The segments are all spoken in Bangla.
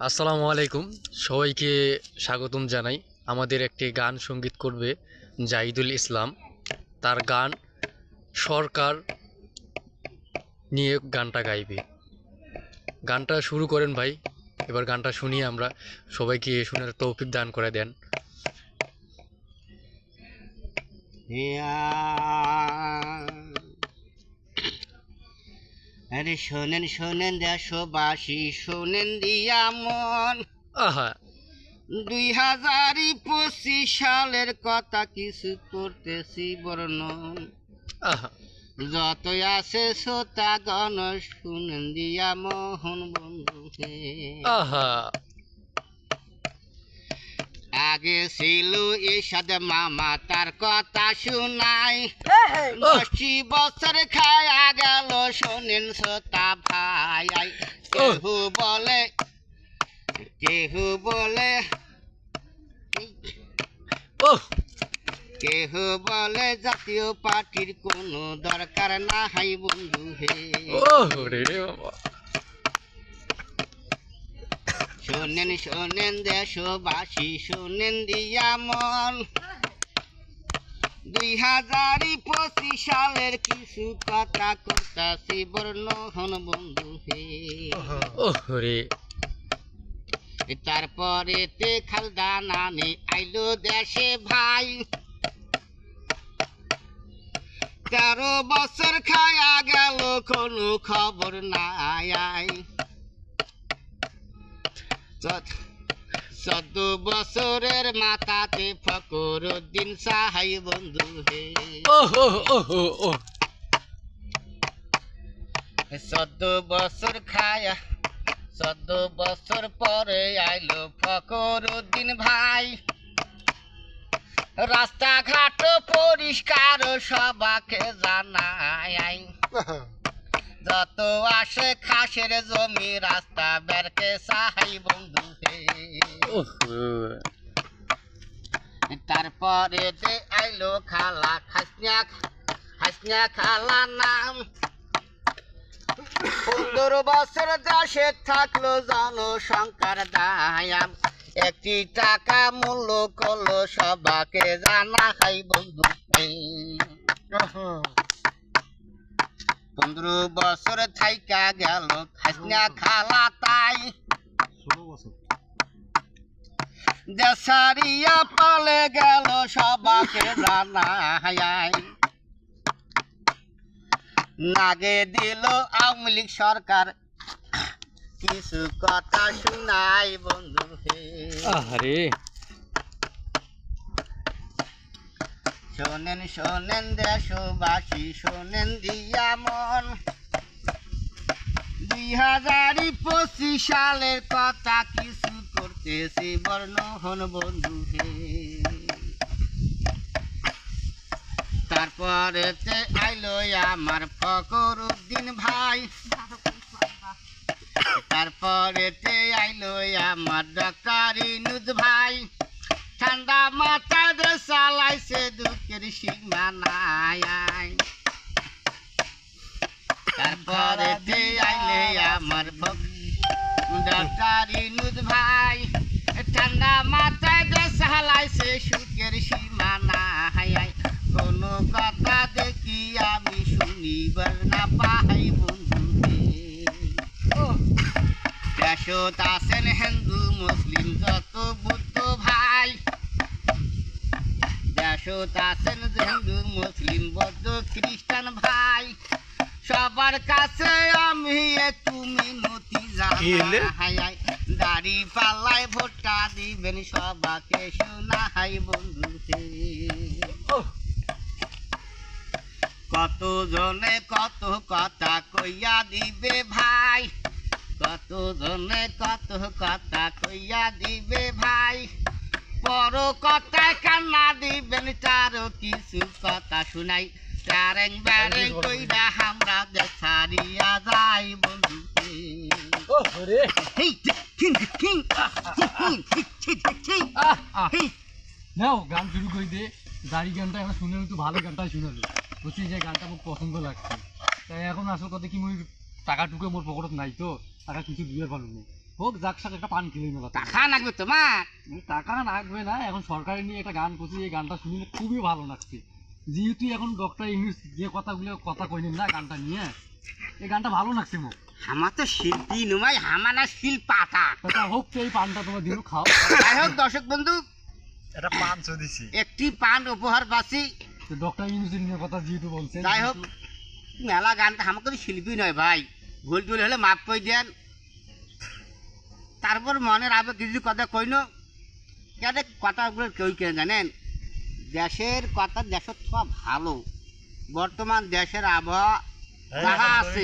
আসসালামু আলাইকুম। সবাইকে স্বাগতম জানাই। আমাদের একটি গান সংগীত করবে জাহিদুল ইসলাম। তার গান সরকার নিয়ে গানটা গাইবে। গানটা শুরু করেন ভাই। এবার গানটা শুনিয়ে আমরা। সবাইকে শোনার তৌফিক দান করে দেন। আরে শোনেন শোনেন দেশবাসী শোনেন দিয়া মন। আহা। দুই হাজার পঁচিশ সালের কথা কিছু করতেছি বর্ণন। আহা। যতই আছে শ্রোতা গণ শুনেন দিয়া মোহন বন্ধুকে। আহা। আগে ছিল এসাদ মামা তার কথা শুনাই। দশটি বছর খায়া গেল শোনেন শ্রোতা ভাই। কেহু বলে কেহু বলে ও। কেহু বলে জাতীয় পার্টির কোনো দরকার না হাই বন্ধু হে। ও রে বাবা। শোনেন শোনেন দেশবাসী শোনেন দিয়া মন। দুই হাজার পঁচিশ সালের কিছু কথা করতাছি বর্ণহন বন্ধু হে। তারপরে তে খালদা নানি আইলো দেশে ভাই। তেরো বছর খায়া গেল কোনো খবর নাই। চোদ্দ- বছরের মাথাতে ফকর উদ্দিন সাহাই বন্ধু হে। চোদ্দ বছর খায়া চোদ্দ বছর পরে আইলো ফকর উদ্দিন ভাই। রাস্তাঘাট পরিষ্কার সবাকে জানাই। যত আসে খাসের জমি রাস্তা বেরকে সাহাই বন্ধু হে। তারপরে যে আইলো খালা খাসনা খাসনা খালা নাম। পনেরো বছর দেশে থাকল জনসংখ্যার দায়াম। একটি টাকা মূল্য করল সবাকে জানা হাই বন্ধু পনেরো বছর থাইকা গেল খাসনা খালা তাই। দেশারিয়া পালে গেল সবাকে জানাই। নাগে দিল আওয়ামী লীগ সরকার। কিছু কথা শুনাই বন্ধু হে। আরে শোনেন শোনেন দেশবাসী, শোনেন দিয়া মন। দুই হাজার পঁচিশ সালের কথা কিছু করতেছি বর্ণহন বন্ধু হে। তারপরে তে আইলো আমার ফকর উদ্দিন ভাই। তারপরে তে আইলো আমার ডক্টর ইনুদ ভাই। ঠান্ডা মাথা চালাইছে দুঃখের সীমা নাই তারপরে আইলে আমার ডক্টর ইনুদ ভাই ঠান্ডা মাথায় দে চালাইছে সুখের সীমা নাই। কোনো কথা দেখি আমি শুনিবার না পাই বন্ধু দেশত আছেন হিন্দু মুসলিম দেশত আছেন হিন্দু মুসলিম বৌদ্ধ খ্রিস্টান ভাই সবার কাছে আমি কি হলে? জানাই। দাড়ি পাল্লায় ভোটটা দিবেন সবাকে শোনাই বন্ধু কত জনে কত কথা কইয়া দিবে ভাই? কত জনে কত কথা কইয়া দিবে ভাই? বড় কথা কান্না দিবেন তারও কিছু কথা শুনাই। টারেং ব্যারেং কইরা আমরা যাই নাও গান শুরু করে দে। দাড়ি গানটা এখন শুনে একটু ভালো গানটাই শুনালো বুঝছি যে গানটা খুব পছন্দ লাগছে। তাই এখন আসল কথা কি মুই টাকা টুকে মোর পকেটত নাই তো টাকা কিছু দিয়ে পারো হোক যাক সাক একটা পান কিনে মেলা টাকা লাগবে তোমার? টাকা লাগবে না এখন সরকারি নিয়ে একটা গান করছি এই গানটা শুনলে খুবই ভালো লাগছে। যেহেতু এখন ডক্টর ইংলিশ যে কথাগুলো কথা কইলেন না গানটা নিয়ে এই গানটা ভালো লাগছে মোক। আমার তো শিল্পী নয় আমার না শিল্পাতা তা হোক তো এই পানটা তোমার দিন খাও। যাই হোক দর্শক বন্ধু এটা পাঁচশো দিছি একটি পান উপহার পাচ্ছি। ডক্টর ইংলিশ নিয়ে কথা যেহেতু বলছেন যাই হোক মেলা গানটা আমাকে তো শিল্পী নয় ভাই। ভুল টুল হলে মাপ কই দেন। তারপর মনের আবে কিছু কথা কইন কেন কথাগুলো কেউ কেন জানেন? দেশের কথা দেশের তো ভালো। বর্তমান দেশের আবহাওয়া যাহা আছে।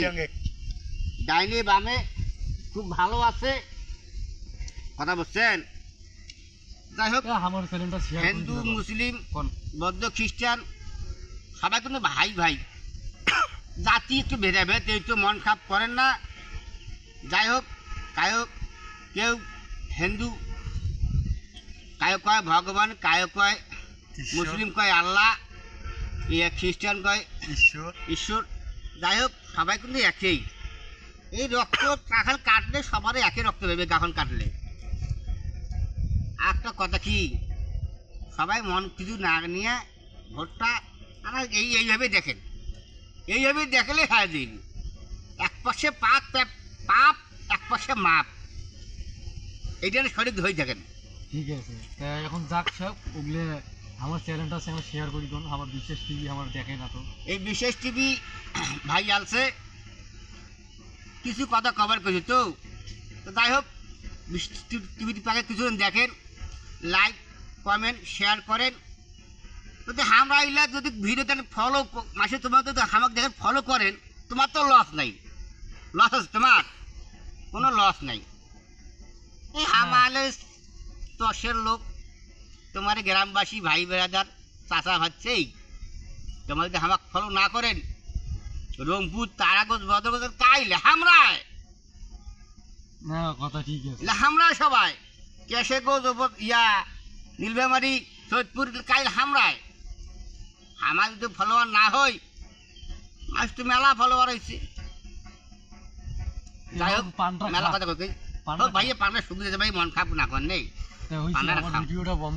ডাইনে বামে খুব ভালো আছে। কথা বলছেন? যাই হোক হিন্দু মুসলিম কোন? বৌদ্ধ খ্রিস্টান সবাই কিন্তু ভাই ভাই। জাতি একটু ভেদাভেদ একটু মন খারাপ করেন না। যাই হোক কায়ক কেউ হিন্দু কায়ক কয় ভগবান কায়ক কয় মুসলিম কয় আল্লাহ ইয়ে খ্রিস্টান কয় ঈশ্বর। ঈশ্বর। যাই হোক সবাই কিন্তু একই। এই রক্ত এখন কাটলে সবারই একই রক্ত দেবে গাখন কাটলে। একটা কথা কি? সবাই মন কিছু না নিয়ে ভোটটা আমার এই এইভাবে দেখেন। এইভাবে দেখলে হ্যাঁ দিন। এক পাশে পাপ- পাপ এক পাশে মাপ। এইটা সঠিক হয়ে থাকেন। ঠিক আছে। তা এখন যাক সব ওগুলো আমার চ্যানেলটা সঙ্গে শেয়ার করি কোন আমার বিশেষ টিভি আমার দেখে না তো। এই বিশেষ টিভি ভাই আলছে কিছু কথা কভার করেছে তো। তো যাই হোক টিভির পাকে কিছুজন দেখেন লাইক কমেন্ট শেয়ার করেন। যদি আমরা ইলা যদি ভিডিওতে ফলো মাসে তোমার যদি আমাকে দেখেন ফলো করেন তোমার তো লস নাই। লস আছে তোমার? কোনো লস নাই। দশের লোক তোমার গ্রামবাসী ভাই বেড়াদার চাষা ভাবছেই তোমার যদি আমাকে ফলো না করেন? রংপুর তারাগঞ্জ বদরগঞ্জ কাই লেহামরায়? না কথা ঠিক আছে। লেহামরায় সবাই? কেশে গোজ ইয়া নীলবেমারি সৈয়দপুর কাইল হামরায় আমার যদি ফলোয়ার না হই আজ তো মেলা ফলোয়ার হয়েছে যাই হোক মেলা কথা ভাই পানা সুবিধা ভাই মন খারাপ না করেন নেই। ভিডিওটা বন্ধ